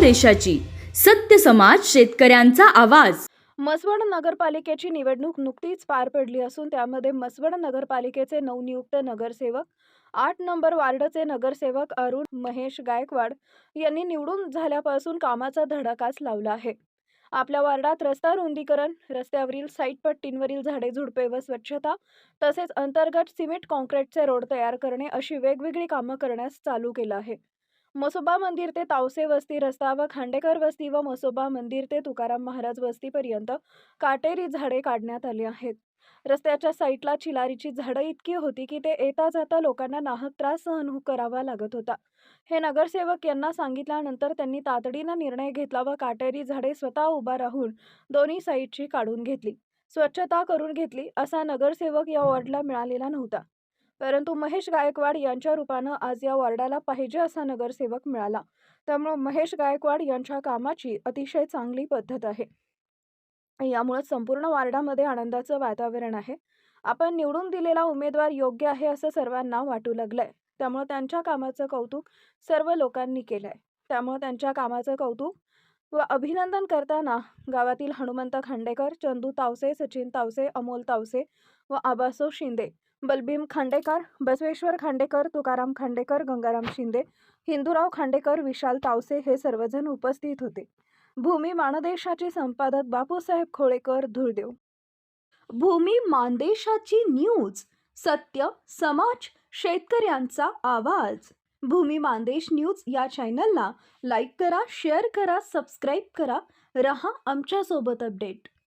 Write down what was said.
देशाची. सत्य समाज शेतकऱ्यांचा आवाज. मसवड नगरपालिकेची निवडणूक नुकतीच पार पडली असून त्यामध्ये मसवड नगरपालिकेचे नवनियुक्त नगरसेवक आठ नंबर वार्डचे नगरसेवक अरुण महेश गायकवाड यांनी निवडून झाल्यापासून कामाचा धडाकाच लावला आहे. आपल्या वार्डात रस्ता रुंदीकरण रस्त्यावरील साईट पट्टींवरील झाडे झुडपे व स्वच्छता तसेच अंतर्गत सिमेंट कॉन्क्रीटचे रोड तयार करणे अशी वेगवेगळी कामं करण्यास चालू केलं आहे. मसोबा मंदिर ते तावसे वस्ती रस्ता व खांडेकर वस्ती व मसोबा मंदिर ते तुकाराम महाराज वस्तीपर्यंत काटेरी झाडे काढण्यात आली आहेत. रस्त्याच्या साईडला चिलारीची झाडं इतकी होती की ते येता जाता लोकांना नाहक त्रास सहन हो-, करावा लागत होता. हे नगरसेवक यांना सांगितल्यानंतर त्यांनी तातडीनं निर्णय घेतला व काटेरी झाडे स्वतः उभा राहून दोन्ही साईडची काढून घेतली. स्वच्छता करून घेतली असा नगरसेवक या वॉर्डला मिळालेला नव्हता. परंतु महेश गायकवाड यांच्या रूपानं आज या वॉर्डाला पाहिजे असा नगरसेवक मिळाला. त्यामुळे महेश गायकवाड यांच्या कामाची अतिशय चांगली पद्धत आहे. यामुळे संपूर्ण वार्डामध्ये आनंदाचं वातावरण आहे. आपण निवडून दिलेला उमेदवार योग्य आहे असं सर्वांना वाटू लागलंय. त्यामुळे त्यांच्या कामाचं कौतुक सर्व लोकांनी केलंय. त्यामुळे त्यांच्या कामाचं कौतुक व अभिनंदन करताना गावातील हनुमंत खांडेकर चंदू तावसे सचिन तावसे अमोल तावसे व आबासो शिंदे बलभीम खांडेकर बसवेश्वर खांडेकर तुकाराम खांडेकर गंगाराम शिंदे हिंदूराव खांडेकर विशाल तावसे हे सर्वजण उपस्थित होते. भूमी मानदेशाचे संपादक बापूसाहेब खोळेकर धुळदेव. भूमी मानदेशाची न्यूज सत्य समाज शेतकऱ्यांचा आवाज. भूमी मानदेश न्यूज या चॅनलला लाईक करा शेअर करा सबस्क्राईब करा. रहा आमच्यासोबत अपडेट.